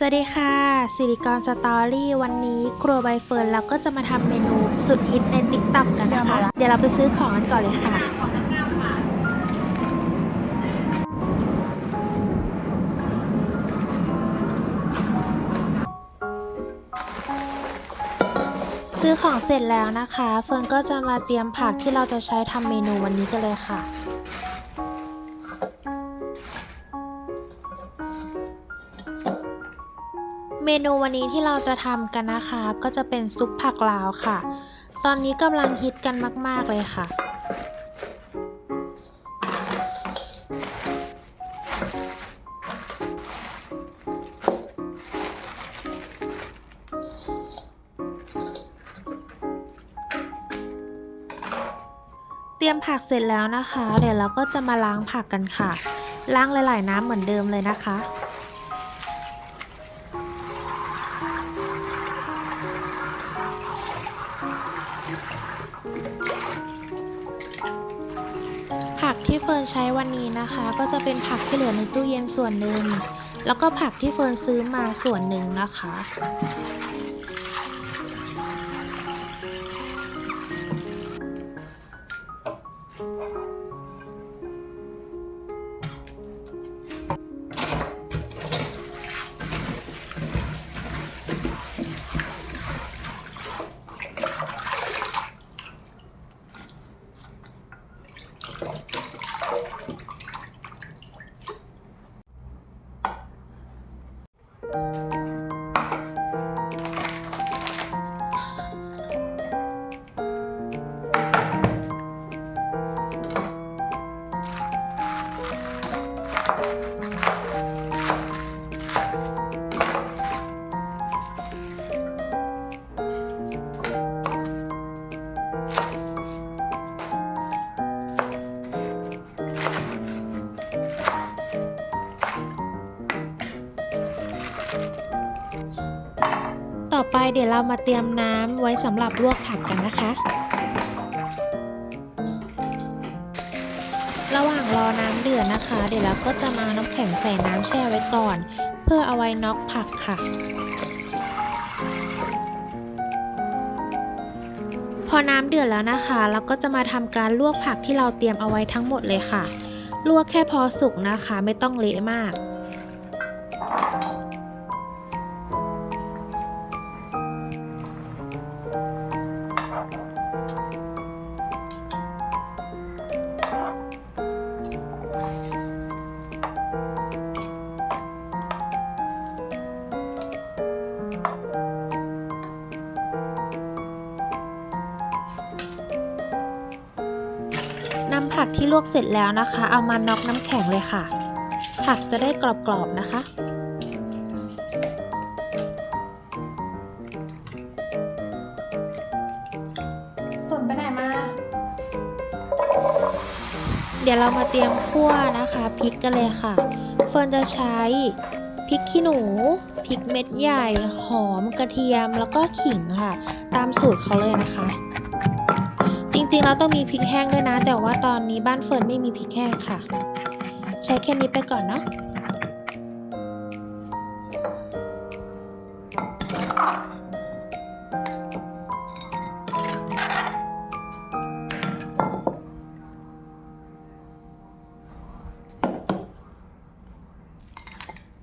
สวัสดีค่ะสิริกรสตอรี่วันนี้ครัวใบเฟิร์นเราก็จะมาทำเมนูสุดฮิตในติ๊กต็อกกันนะคะ เดี๋ยวเราไปซื้อของกันก่อนเลยค่ะ ซื้อของเสร็จแล้วนะคะ เฟิร์นก็จะมาเตรียมผักที่เราจะใช้ทำเมนูวันนี้กันเลยค่ะ เมนูวันนี้ที่เราจะทำกันนะคะ ก็จะเป็นซุปผักลาวค่ะ ตอนนี้กำลังฮิตกันมาก ๆ เลยค่ะ เตรียมผักเสร็จแล้วนะคะ เดี๋ยวเราก็จะมาล้างผักกันค่ะ ล้างหลาย ๆ น้ำเหมือนเดิมเลยนะคะ ที่เฟิร์นใช้วันนี้นะคะ ก็จะเป็นผักที่เหลือในตู้เย็นส่วนหนึ่ง แล้วก็ผักที่เฟิร์นซื้อมาส่วนหนึ่งนะคะ เดี๋ยวเรามาเตรียมน้ำไว้สำหรับลวกผักกันนะคะ ระหว่างรอน้ำเดือดนะคะ เดี๋ยวเราก็จะมาน้ำแข็งใส่น้ำแช่ไว้ก่อน เพื่อเอาไว้น็อกผักค่ะ พอน้ำเดือดแล้วนะคะ เราก็จะมาทำการลวกผักที่เราเตรียมเอาไว้ทั้งหมดเลยค่ะ ลวกแค่พอสุกนะคะ ไม่ต้องเละมาก ผักที่ลวกเสร็จแล้วนะคะ เอามาน็อกน้ำแข็งเลยค่ะ ผักจะได้กรอบๆนะคะฝนไปไหนมา เดี๋ยวเรามาเตรียมคั่วนะคะพริกกันเลยค่ะ เฟิร์นจะใช้พริกขี้หนู พริกเม็ดใหญ่ หอม กระเทียม แล้วก็ขิงค่ะ ตามสูตรเขาเลยนะคะจ ริงๆเราต้องมีพริกแห้งด้วยนะ แต่ว่าตอนนี้บ้านเฟิร์นไม่มีพริกแห้งค่ะ ใช้แค่นี้ไปก่อนเนาะ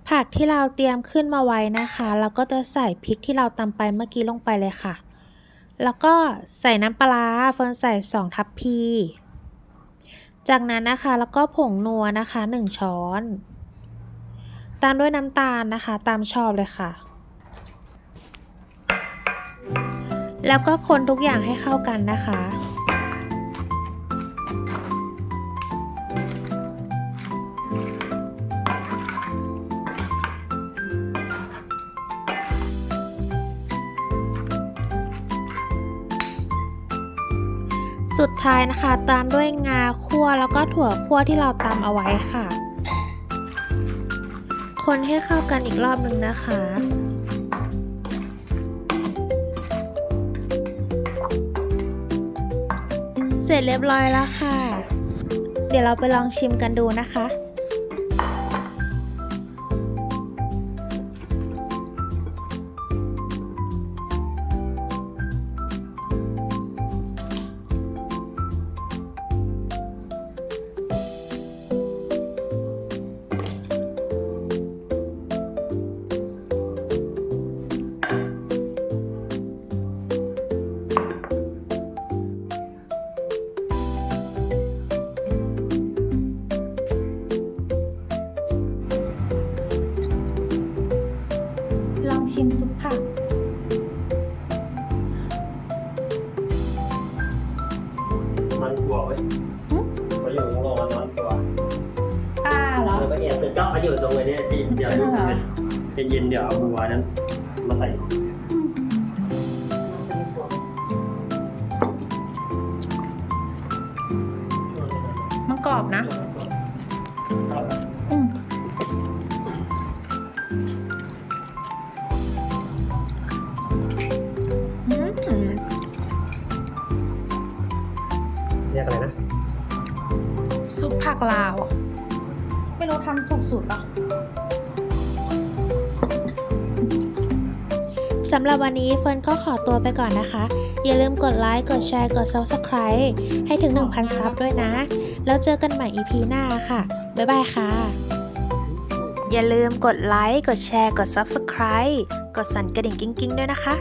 ผักที่เราเตรียมขึ้นมาไว้นะคะแล้วก็จะใส่พริกที่เราตำไปเมื่อกี้ลงไปเลยค่ะ แล้วก็ใส่น้ำปลาเฟิร์นใส่ 2 ทัพพี จากนั้นนะคะแล้วก็ผงนัวนะคะ 1 ช้อน ตามด้วยน้ำตาลนะคะ ตามชอบเลยค่ะ แล้วก็คนทุกอย่างให้เข้ากันนะคะ สุดท้ายนะคะ ตามด้วยงาคั่วแล้วก็ถั่วคั่วที่เราตำเอาไว้ค่ะ คนให้เข้ากันอีกรอบหนึ่งนะคะเสร็จเรียบร้อยแล้วค่ะ เดี๋ยวเราไปลองชิมกันดูนะคะ ชิมซุปผักมันกลัวเว้ยหึเขาอยู่ข้างนอกมันนอนกลัวปลาเหรอ เออก็แอบตื่นเจ้าเขาอยู่ตรงไอ้นี้ที่เดี๋ยวดูเหรอเย็นๆเดี๋ยวเอาบัวนั้นมาใส่มันกรอบนะ อืม ซุปผักลาวอะไม่รู้ทำถูกสูตรปะสำหรับวันนี้เฟิร์นก็ขอตัวไปก่อนนะคะ อย่าลืมกดไลค์ กดแชร์ กด Subscribe ให้ถึง 1,000 ซับด้วยนะ แล้วเจอกันใหม่ EP หน้าค่ะ บ๊ายบายค่ะ อย่าลืมกดไลค์ กดแชร์ กด Subscribe กดสั่นกระดิ่งกิ้งๆ ด้วยนะคะ